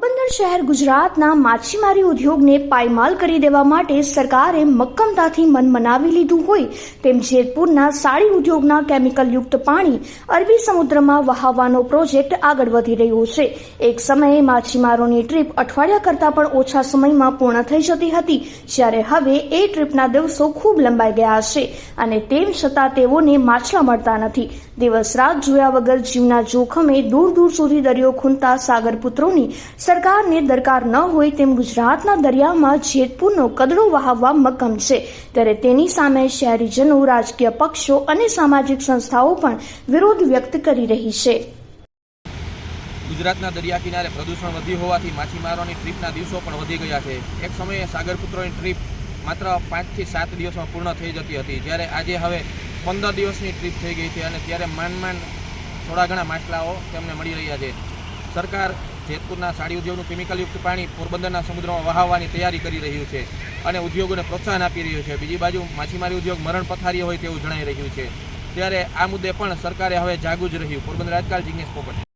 પોરબંદર શહેર ગુજરાતના માછીમારી ઉદ્યોગને પાયમાલ કરી દેવા માટે સરકારે મક્કમતાથી મન મનાવી લીધું હોય તેમ જેતપુરના સાડી ઉદ્યોગના કેમિકલયુક્ત પાણી અરબી સમુદ્રમાં વહાવવાનો પ્રોજેક્ટ આગળ વધી રહ્યો છે. એક સમયે માછીમારોની ટ્રીપ અઠવાડિયા કરતાં પણ ઓછા સમયમાં પૂર્ણ થઈ જતી હતી, જ્યારે હવે એ ટ્રીપના દિવસો ખૂબ લંબાઈ ગયા છે અને તેમ છતાં તેઓને માછલા મળતા નથી. દિવસ રાત જોયા વગર જીવના જોખમે દૂર દૂર સુધી દરિયો ખૂંદતા સાગરપુત્રોની સરકારને દરકાર ન હોય તેમ ગુજરાતના દરિયામાં જેતપુરનો કદડો વહાવવા મક્કમ છે. ત્યારે તેની સામે શહેરીજનો, રાજકીય પક્ષો અને સામાજિક સંસ્થાઓ પણ વિરોધ વ્યક્ત કરી રહી છે. ગુજરાતના દરિયા કિનારે પ્રદૂષણ વધ્યું હોવાથી માછીમારોની ટ્રીપના દિવસો પણ વધી ગયા છે. એક સમયે સાગરપુત્રોની ટ્રીપ માત્ર પાંચથી સાત દિવસમાં પૂર્ણ થઈ જતી હતી. જ્યારે આજે હવે પંદર દિવસની ટ્રીપ થઈ ગઈ છે અને ત્યારે માંડ માંડ થોડા ઘણા માછલાઓ તેમને મળી રહ્યા છે. સરકાર જેતપુરના સાડી ઉદ્યોગનું કેમિકલયુક્ત પાણી પોરબંદરના સમુદ્રમાં વહાવવાની તૈયારી કરી રહ્યું છે અને ઉદ્યોગોને પ્રોત્સાહન આપી રહ્યું છે. બીજી બાજુ માછીમારી ઉદ્યોગ મરણ પથારી હોય તેવું જણાઈ રહ્યું છે. ત્યારે આ મુદ્દે પણ સરકારે હવે જાગવું જ રહ્યું. પોરબંદર રાજકાલ જિગ્નેશ પોપટ.